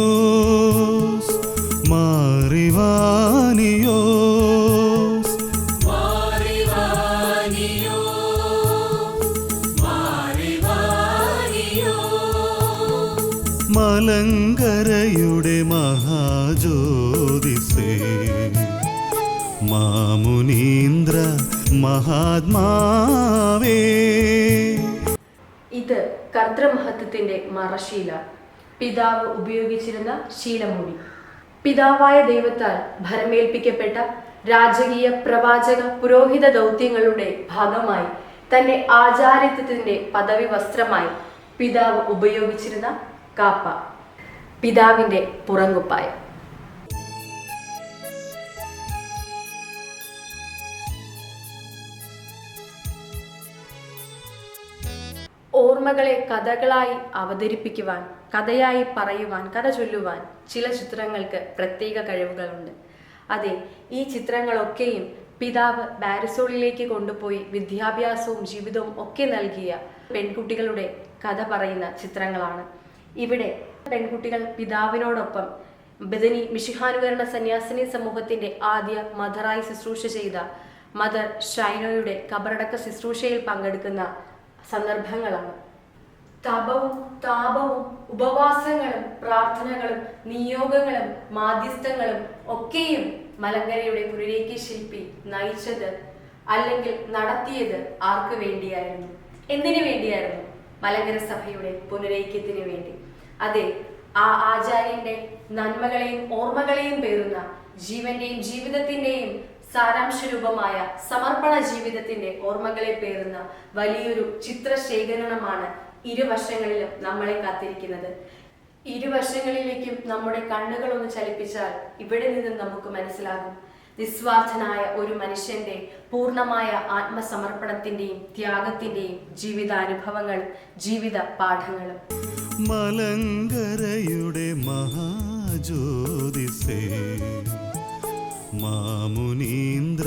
മാറിവാനിയോസ് മാറിവാനിയോസ് മലങ്കരയുടെ മഹാജ്യോതിസേ മാമുനീന്ദ്ര മഹാത്മാവേ ഇത് കർത്തൃമഹത്വത്തിന്റെ മറശീല. പിതാവ് ഉപയോഗിച്ചിരുന്ന ശീലമൂടി പിതാവായ ദൈവത്താൽ ഭരമേൽപ്പിക്കപ്പെട്ട രാജകീയ പ്രവാചക പുരോഹിത ദൗത്യങ്ങളുടെ ഭാഗമായി തന്നെ ആചാര്യത്വത്തിന്റെ പദവി വസ്ത്രമായി പിതാവ് ഉപയോഗിച്ചിരുന്ന കാപ്പ. പിതാവിന്റെ പുറങ്കുപ്പായം ഓർമ്മകളെ കഥകളായി അവതരിപ്പിക്കുവാൻ കഥയായി പറയുവാൻ കഥ ചൊല്ലുവാൻ ചില ചിത്രങ്ങൾക്ക് പ്രത്യേക കഴിവുകളുണ്ട്. അതെ ഈ ചിത്രങ്ങളൊക്കെയും പിതാവ് ബാരിസോളിലേക്ക് കൊണ്ടുപോയി വിദ്യാഭ്യാസവും ജീവിതവും ഒക്കെ നൽകിയ പെൺകുട്ടികളുടെ കഥ പറയുന്ന ചിത്രങ്ങളാണ്. ഇവിടെ പെൺകുട്ടികൾ പിതാവിനോടൊപ്പം ബദനി മിഷിഹാനുകരണ സന്യാസിനി സമൂഹത്തിന്റെ ആദ്യ മദറായി ശുശ്രൂഷ ചെയ്ത മദർ ഷൈനോയുടെ കബറടക്ക ശുശ്രൂഷയിൽ പങ്കെടുക്കുന്ന സന്ദർഭങ്ങളാണ് തപവും താപവും ഉപവാസങ്ങളും പ്രാർത്ഥനകളും നിയോഗങ്ങളും മാധ്യസ്ഥങ്ങളും ഒക്കെയും മലങ്കരയുടെ പുനരേക്ക് ശില്പി നയിച്ചത് അല്ലെങ്കിൽ നടത്തിയത് ആർക്ക് വേണ്ടിയായിരുന്നു? എന്തിനു വേണ്ടിയായിരുന്നു? മലങ്കര സഭയുടെ പുനരൈക്യത്തിന് വേണ്ടി. അതെ ആ ആചാര്യന്റെ നന്മകളെയും ഓർമ്മകളെയും പേറുന്ന ജീവന്റെയും ജീവിതത്തിന്റെയും സാരാംശ രൂപമായ സമർപ്പണ ജീവിതത്തിന്റെ ഓർമ്മകളെ പേറുന്ന വലിയൊരു ചിത്രശേഖരണമാണ് ഇരുവശങ്ങളിലും നമ്മളെ കാത്തിരിക്കുന്നത്. ഇരുവശങ്ങളിലേക്കും നമ്മുടെ കണ്ണുകളൊന്ന് ചലിപ്പിച്ചാൽ ഇവിടെ നിന്നും നമുക്ക് മനസ്സിലാകും. നിസ്വാർത്ഥനായ ഒരു മനുഷ്യന്റെ പൂർണമായ ആത്മസമർപ്പണത്തിന്റെയും ത്യാഗത്തിന്റെയും ജീവിതാനുഭവങ്ങൾ ജീവിത പാഠങ്ങളും. മലങ്കരയുടെ മഹാജ്യോതിസേ मामुनीन्द्र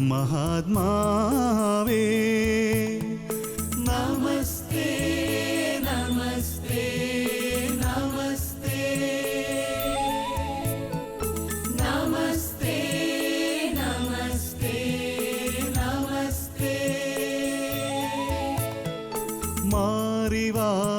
महात्मावे। महात्मा वे नमस्ते। नमस्ते नमस्ते नमस्ते। मारिवा